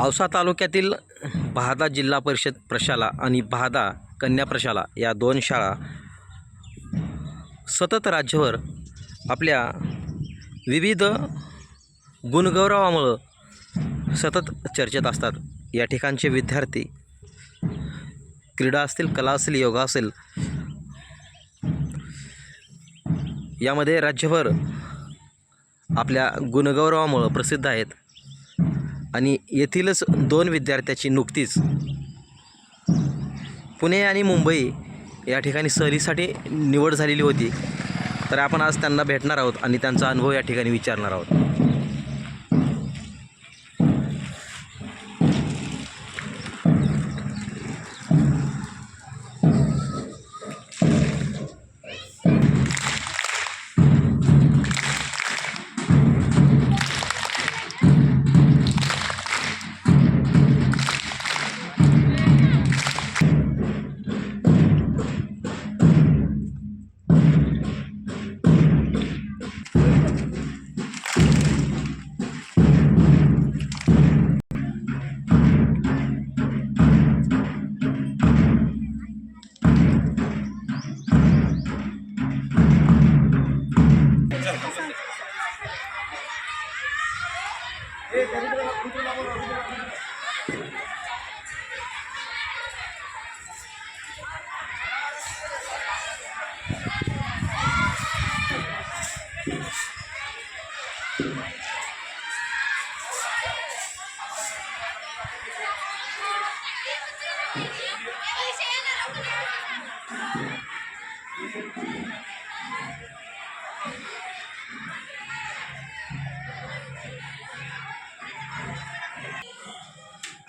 औसा तालुक्यातील बहादा जिल्हा परिषद प्रशाला आणि बहादा कन्या प्रशाला या दोन शाळा सतत राज्यभर आपल्या विविध गुणगौरवामुळं सतत चर्चेत असतात. या ठिकाणचे विद्यार्थी क्रीडा असतील कला असेल योगा असेल यामध्ये राज्यभर आपल्या गुणगौरवामुळं प्रसिद्ध आहेत. आणि येथीलच दोन विद्यार्थ्याची नुकतीच पुणे आणि मुंबई या ठिकाणी सहलीसाठी निवड झालेली होती. तर आपण आज त्यांना भेटणार आहोत आणि त्यांचा अनुभव या ठिकाणी विचारणार आहोत.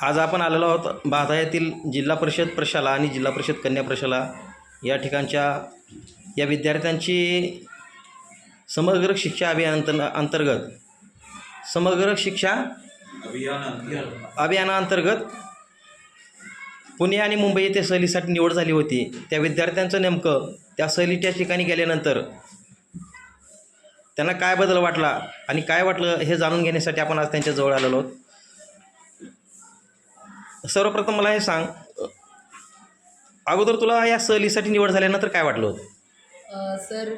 आज आपण आलेलो आहोत बाधा येथील जिल्हा परिषद प्रशाला आणि जिल्हा परिषद कन्या प्रशाला या ठिकाणच्या या विद्यार्थ्यांची समग्र शिक्षा अभियान अंतर्गत समग्र शिक्षा अभियानाअंतर्गत पुणे आणि मुंबई येथे सहलीसाठी निवड झाली होती. त्या विद्यार्थ्यांचं नेमकं त्या सहलीच्या ठिकाणी गेल्यानंतर त्यांना काय बदल वाटला आणि काय वाटलं हे जाणून घेण्यासाठी आपण आज त्यांच्याजवळ आलेलो आहोत. सर्वप्रथम मला हे सांग अगोदर तुला या सहलीसाठी निवड झाल्यानंतर काय वाटलं होतं? सर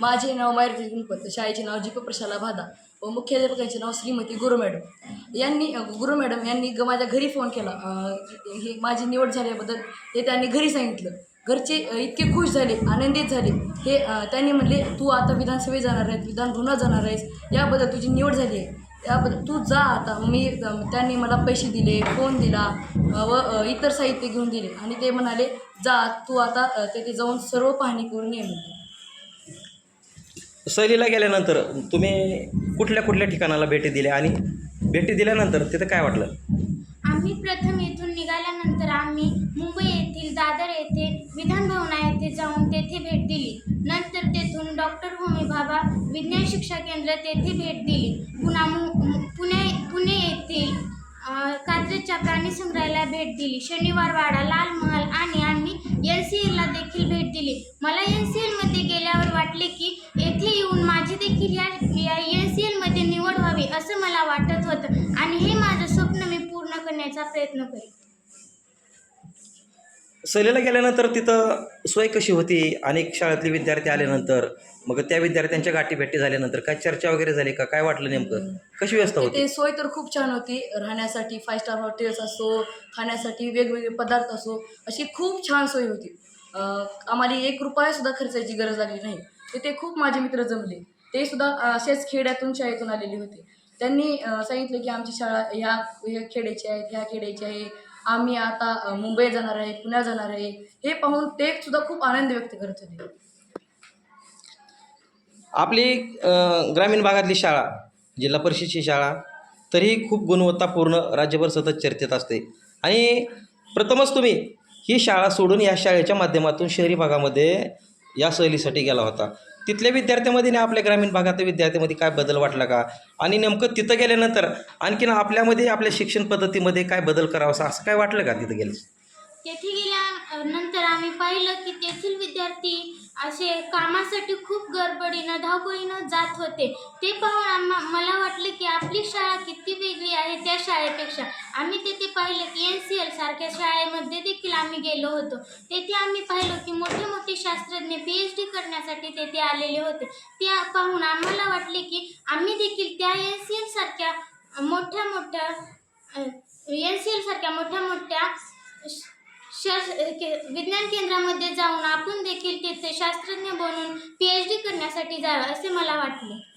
माझे नाव मारुती शाळेचे नाव जीप प्रशाला भादा. मुख्याध्यापकांचे नाव श्रीमती गुरु मॅडम. यांनी गुरु मॅडम यांनी ग माझ्या घरी फोन केला. हे ही माझी निवड झाल्याबद्दल ते त्यांनी घरी सांगितलं. घरचे इतके खुश झाले आनंदित झाले. हे त्यांनी म्हणले तू आता विधानसभेत जाणार आहेस विधानभवनात जाणार आहेस. याबद्दल तुझी निवड झाली आहे. त्याबद्दल तू जा आता. मी त्यांनी मला पैसे दिले फोन दिला व इतर साहित्य घेऊन दिले. आणि ते म्हणाले जा तू आता तेथे जाऊन सर्व पाहणी करून ये. म्हणले सहलीला गेल्यानंतर तुम्ही कुठल्या कुठल्या ठिकाणाला भेटी दिल्या आणि भेटी दिल्यानंतर तिथं काय वाटलं? आम्ही प्रथम येथून निघाल्यानंतर आम्ही मुंबई येथील दादर येथे विधान भवना येथे जाऊन तेथे भेट दिली. नंतर तेथून डॉक्टर होमी भाभा विज्ञान शिक्षा केंद्र तेथे भेट दिली. पुन्हा मु पुणे पुणे येथील अ, कात्रजच्या प्राणी संग्रहालयाला भेट दिली. शनिवार वाडा लाल महाल आणि आम्ही एन सी एलला देखील भेट दिली. मला एन सी एलमध्ये गेल्यावर वाटले की येथे येऊन माझी देखील या या एन सी एलमध्ये निवड व्हावी असं मला वाटत होतं. आणि हे माझं स्वप्न मी पूर्ण करण्याचा प्रयत्न करेन सहलीला गेल्यानंतर तिथं सोय कशी होती? अनेक शाळेतले विद्यार्थी आल्यानंतर मग त्या विद्यार्थ्यांच्या गाठी भेटी झाल्यानंतर काय चर्चा वगैरे झाली का? काय वाटलं नेमकं? कशी व्यवस्था होती? ते सोय तर खूप छान होती. राहण्यासाठी फाय स्टार हॉटेल्स असो खाण्यासाठी वेगवेगळे पदार्थ असो अशी खूप छान सोय होती. अं, आम्हाला एक रुपयासुद्धा खर्चायची गरज लागली नाही. तिथे खूप माझे मित्र जमले. ते सुद्धा असेच खेड्यातून शाळेतून आलेले होते. त्यांनी अं, सांगितलं की आमची शाळा ह्या ह्या खेड्याची आहे ह्या खेड्याची आहे. आम्ही आता मुंबई जाणार आहे पुण्यात जाणार आहे हे पाहून ते सुद्धा खूप आनंद व्यक्त करत होते. आपली ग्रामीण भागातली शाळा जिल्हा परिषदची शाळा तरीही खूप गुणवत्तापूर्ण राज्यभर सतत चर्चेत असते. आणि प्रथमच तुम्ही ही शाळा सोडून या शाळेच्या माध्यमातून शहरी भागामध्ये या सहलीसाठी गेला होता. तिथल्या विद्यार्थ्यांमध्ये आणि आपल्या ग्रामीण भागातल्या विद्यार्थ्यांमध्ये काय बदल वाटला का? आणि नेमकं तिथं गेल्यानंतर आणखीन आपल्यामध्ये आपल्या शिक्षण पद्धतीमध्ये काय बदल करावा असं काय वाटलं का तिथं गेलं नंतर आम्ही पाहिलं की तेथील विद्यार्थी असे कामासाठी खूप गडबडीनं धावपळीनं जात होते. ते पाहून आम्हा मला वाटले की आपली शाळा किती वेगळी आहे त्या शाळेपेक्षा. आम्ही तेथे पाहिलं की एन सी एल सारख्या शाळेमध्ये देखील आम्ही गेलो होतो. तेथे आम्ही पाहिलं की मोठे मोठे शास्त्रज्ञ पी एच डी करण्यासाठी तेथे आलेले होते. ते पाहून आम्हाला वाटले की आम्ही देखील त्या एन सी एल सारख्या मोठ्या मोठ्या एन सी एल सारख्या मोठ्या मोठ्या के- विज्ञान केंद्रामध्ये जाऊन आपण देखील तिथे शास्त्रज्ञ बनून पी एच डी करण्यासाठी जावं असे मला वाटले.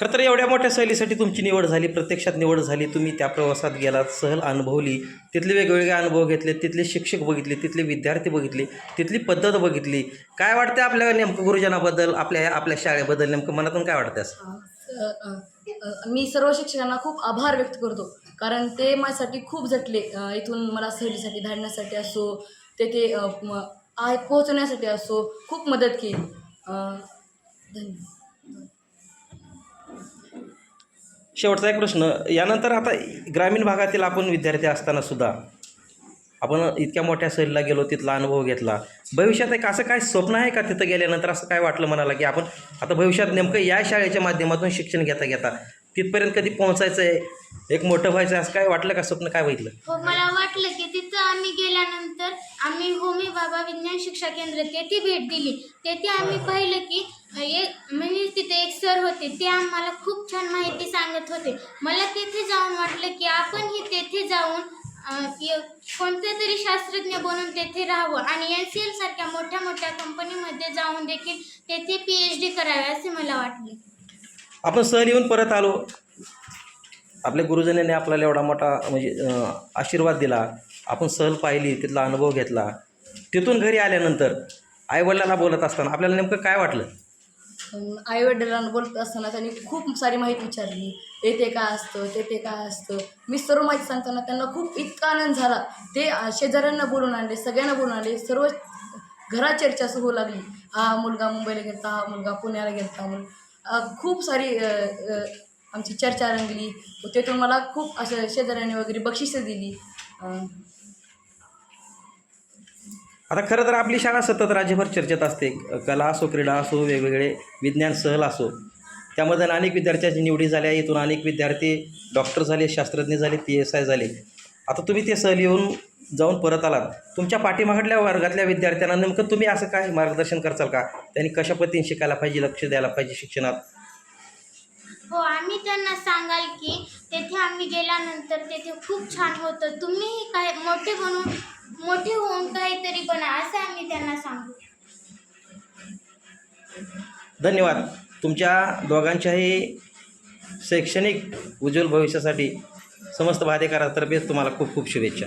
खरं तर एवढ्या मोठ्या सहलीसाठी तुमची निवड झाली प्रत्यक्षात निवड झाली तुम्ही त्या प्रवासात गेलात सहल अनुभवली तिथले वेगवेगळे अनुभव घेतले तिथले शिक्षक बघितले तिथले विद्यार्थी बघितले तिथली पद्धत बघितली. काय वाटतं आपल्या नेमकं गुरुजनाबद्दल आपल्या आपल्या शाळेबद्दल नेमकं? मनातून काय वाटतं असं? अ, मी सर्व शिक्षकांना खूप आभार व्यक्त करतो. कारण ते माझ्यासाठी खूप झटले इथून मला सहलीसाठी धाडण्यासाठी असो तेथे आय पोहोचण्यासाठी असो खूप मदत केली. धन्यवाद. शेवटचा एक प्रश्न. यानंतर आता ग्रामीण भागातील आपण विद्यार्थी असताना सुद्धा आपण इतक्या मोठ्या सहलीला गेलो तिथला अनुभव घेतला. भविष्यात एक असं काय स्वप्न आहे का तिथं गेल्यानंतर असं काय वाटलं मनाला की आपण आता भविष्यात नेमकं या शाळेच्या माध्यमातून शिक्षण घेता घेता तिथपर्यंत कधी पोहोचायचं आहे एक मोठं व्हायचं असं काय वाटलं का स्वप्न काय बघितलं? हो मला वाटलं की तिथं आम्ही गेल्यानंतर आम्ही होमी बाबा विज्ञान शिक्षा केंद्र तेथे भेट दिली. तेथे आम्ही पाहिलं की एक म्हणजे तिथे एक सर होते ते आम्हाला खूप छान माहिती सांगत होते. मला तेथे जाऊन वाटलं की आपणही तेथे जाऊन कोणते तरी शास्त्रज्ञ बनून तेथे राहावं. आणि एन सी एल सारख्या मोठ्या मोठ्या कंपनीमध्ये जाऊन देखील तेथे पी एच डी करावे असे मला वाटले. आपण सहल येऊन परत आलो. आपल्या गुरुजनाने आपल्याला एवढा मोठा म्हणजे आशीर्वाद दिला. आपण सहल पाहिली तिथला अनुभव घेतला. तिथून घरी आल्यानंतर आईवडिलांना बोलत असताना आपल्याला नेमकं काय वाटलं? आई वडिलांना बोलत असताना त्यांनी खूप सारी माहिती विचारली. येथे काय असतं? तेथे काय असतं? मी सर्व माहिती सांगताना त्यांना खूप इतका आनंद झाला. ते शेजाऱ्यांना बोलून आणले सगळ्यांना बोलून आणले. सर्व घरात चर्चा होऊ लागली. हा मुलगा मुंबईला गेलता हा मुलगा पुण्याला गेलता. म्हणून खूप सारी आमची चर्चा रंगली. तेथून मला खूप असं शेजाऱ्यांनी वगैरे बक्षिसं दिली. आता खरं तर आपली शाळा सतत राज्यभर चर्चेत असते. कला असो क्रीडा असो वेगवेगळे विज्ञान सहल असो. त्यामध्ये अनेक विद्यार्थ्यांची निवडी झाल्या. इथून अनेक विद्यार्थी डॉक्टर झाले शास्त्रज्ञ झाले पी एस आय झाले. आता तुम्ही ते सहल येऊन जाऊन परत आलात. तुमच्या पाठीमागडल्या वर्गातल्या विद्यार्थ्यांना नेमकं तुम्ही असं काय मार्गदर्शन करचाल का? त्यांनी कशा पद्धतीने शिकायला पाहिजे लक्ष द्यायला पाहिजे शिक्षणात? हो आम्ही त्यांना सांगाल की तेथे आम्ही गेल्यानंतर तेथे खूप छान होतं. तुम्हीही काय मोठे बनून मोठे होऊन काहीतरी बना असं आम्ही त्यांना सांगू. धन्यवाद. तुमच्या दोघांच्याही शैक्षणिक उज्ज्वल भविष्यासाठी समस्त भादेकरातर्फे तुम्हाला खूप खूप शुभेच्छा.